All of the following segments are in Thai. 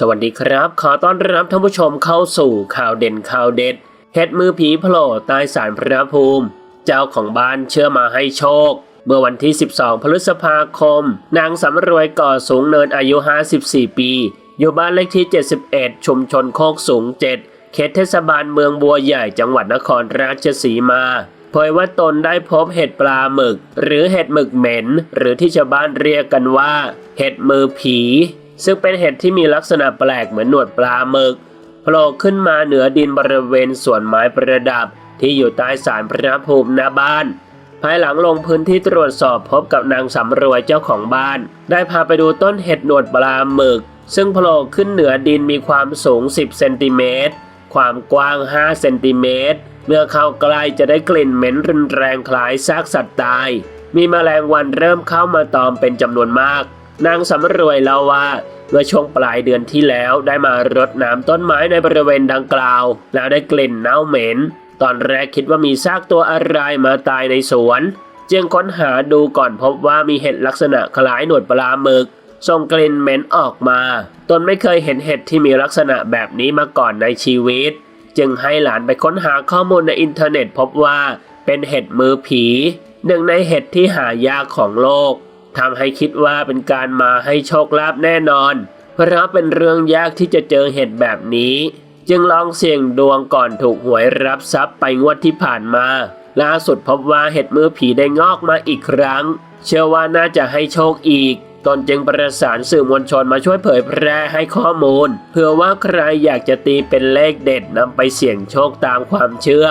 สวัสดีครับ ขอต้อนรับท่านผู้ชมเข้าสู่ข่าวเด่นข่าวเด็ดเฮ็ดมือผีโผล่ใต้ศาลพระภูมิ เจ้าของบ้านเชื่อมาให้โชค เมื่อวันที่ 12 พฤษภาคม นางสำรวยก่อสูงเนินอายุ 54 ปี อยู่บ้านเลขที่ 71 ชุมชนโคกสูง 7 เขตเทศบาลเมืองบัวใหญ่จังหวัดนครราชสีมาเผยว่าตนได้พบเห็ดปลาหมึก หรือเห็ดหมึกเหม็น หรือที่ชาวบ้านเรียกกันว่า เห็ดมือผี ซึ่งเป็นเห็ดที่มีลักษณะแปลกเหมือนหนวดปลาหมึกโผล่ขึ้นมาเหนือดินบริเวณสวนไม้ประดับที่อยู่ใต้ศาลพระภูมิหน้าบ้าน ภายหลังลงพื้นที่ตรวจสอบพบกับนางสำรวยเจ้าของบ้าน ได้พาไปดูต้นเห็ดหนวดปลาหมึก ซึ่งโผล่ขึ้นเหนือดินมีความสูง 10 เซนติเมตร ความกว้าง 5 เซนติเมตร เมื่อเข้าใกล้จะได้กลิ่นเหม็นรุนแรงคล้ายซากสัตว์ตาย มีแมลงวันเริ่มเข้ามาตอมเป็นจำนวนมาก นางสำรวยเล่าว่าเมื่อช่วงปลายเดือนที่แล้วได้มารดน้ำต้นไม้ในบริเวณดังกล่าว แล้วได้กลิ่นเน่าเหม็น ตอนแรกคิดว่ามีซากตัวอะไรมาตายในสวน จึงค้นหาดูก่อนพบว่ามีเห็ดลักษณะคล้ายหนวดปลาหมึกส่งกลิ่นเหม็นออกมา ตนไม่เคยเห็นเห็ดที่มีลักษณะแบบนี้มาก่อนในชีวิต จึงให้หลานไปค้นหาข้อมูลในอินเทอร์เน็ตพบว่าเป็นเห็ดมือผี หนึ่งในเห็ดที่หายากของโลก ทำให้คิดว่าเป็นการมาให้โชคลาภแน่นอน เพราะเป็นเรื่องยากที่จะเจอเห็ดแบบนี้ จึงลองเสี่ยงดวงก่อนถูกหวยรับทรัพย์ไปงวดที่ผ่านมา ล่าสุดพบว่าเห็ดมือผีได้งอกมาอีกครั้ง เชื่อว่าน่าจะให้โชคอีกตนจึงประสานสื่อมวลชนมาช่วยเผยแพร่ให้ข้อมูล เพื่อว่าใครอยากจะตีเป็นเลขเด็ดนำไปเสี่ยงโชคตามความเชื่อ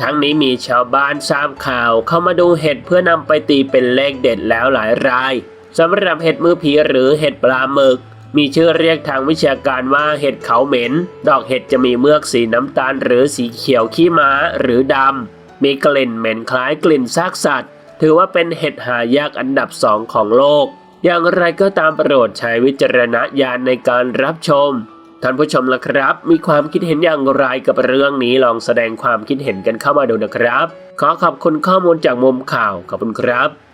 ทั้งนี้มีชาวบ้านทราบข่าวเข้ามาดูเห็ดเพื่อนำไปตีเป็นเลขเด็ดแล้วหลายรายสำหรับเห็ดมือผีหรือเห็ดปลาหมึก มีชื่อเรียกทางวิชาการว่าเห็ดเขาเหม็น ดอกเห็ดจะมีเมือกสีน้ำตาลหรือสีเขียวขี้ม้าหรือดำ มีกลิ่นเหม็นคล้ายกลิ่นซากสัตว์ ถือว่าเป็นเห็ดหายากอันดับสองของโลก อย่างไรก็ตามโปรดใช้วิจารณญาณในการรับชม ท่านผู้ชมล่ะครับ มีความคิดเห็นอย่างไรกับเรื่องนี้ลองแสดงความคิดเห็นกันเข้ามาดูนะครับ ขอขอบคุณข้อมูลจากมุมข่าวขอบคุณครับ